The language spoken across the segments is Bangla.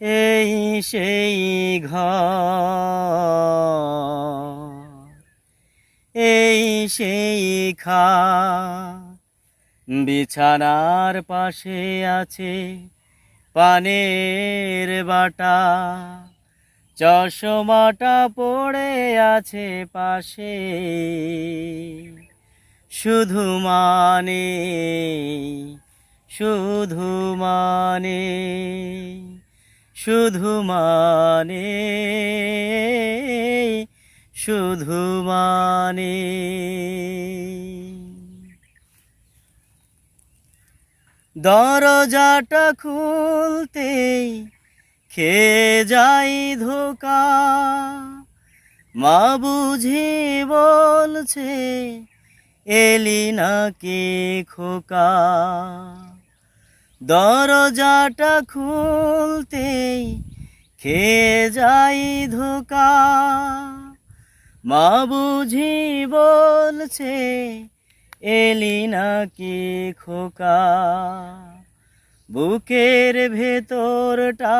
এই সেই ঘর, এই সেই খা বিছানার পাশে আছে পানের বাটা, চশমাটা পড়ে আছে পাশে, শুধু মানে শুধু মানে। শুধু মানে শুধু মানে দরজাটা খুলতে খেয়ে যাই ধোকা? মা বুঝি বলছে, এলি নাকি খোকা? দরজাটা খুলতে খেয়ে যাই ধোকা? মা বুঝি বলছে, এলি নাকি খোকা? বুকের ভেতরটা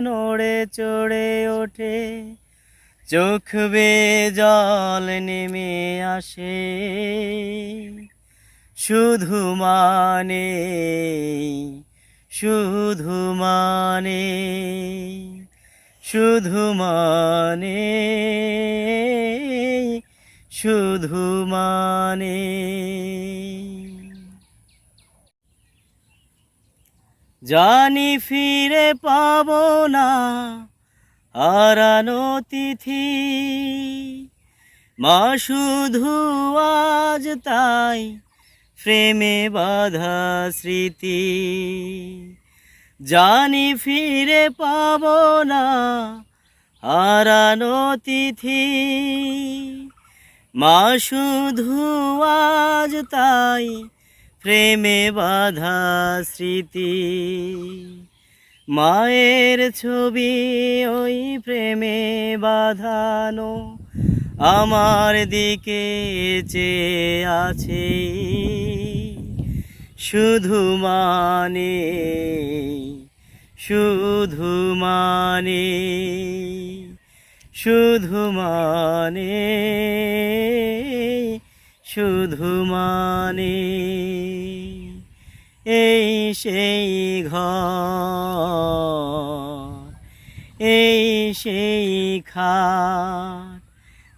নড়ে চড়ে ওঠে, চোখ বে জল নেমে আসে। শুধু মানে শুধু মানে শুধু মানে শুধু মানে। জানি ফিরে পাবো না হারানো তিথি, মা শুধু আজ তাই প্রেমে বাধা স্মৃতি। জানি ফিরে পাব না হারানো তিথি। মা শুধু আজ তাই প্রেমে বাধা স্মৃতি। মায়ের ছবি ওই প্রেমে বাঁধানো আমার দিকে চেয়ে আছে, শুধু মানে শুধু মানে শুধু মানে শুধু মানে। এই সেই ঘর, এই সেই খাট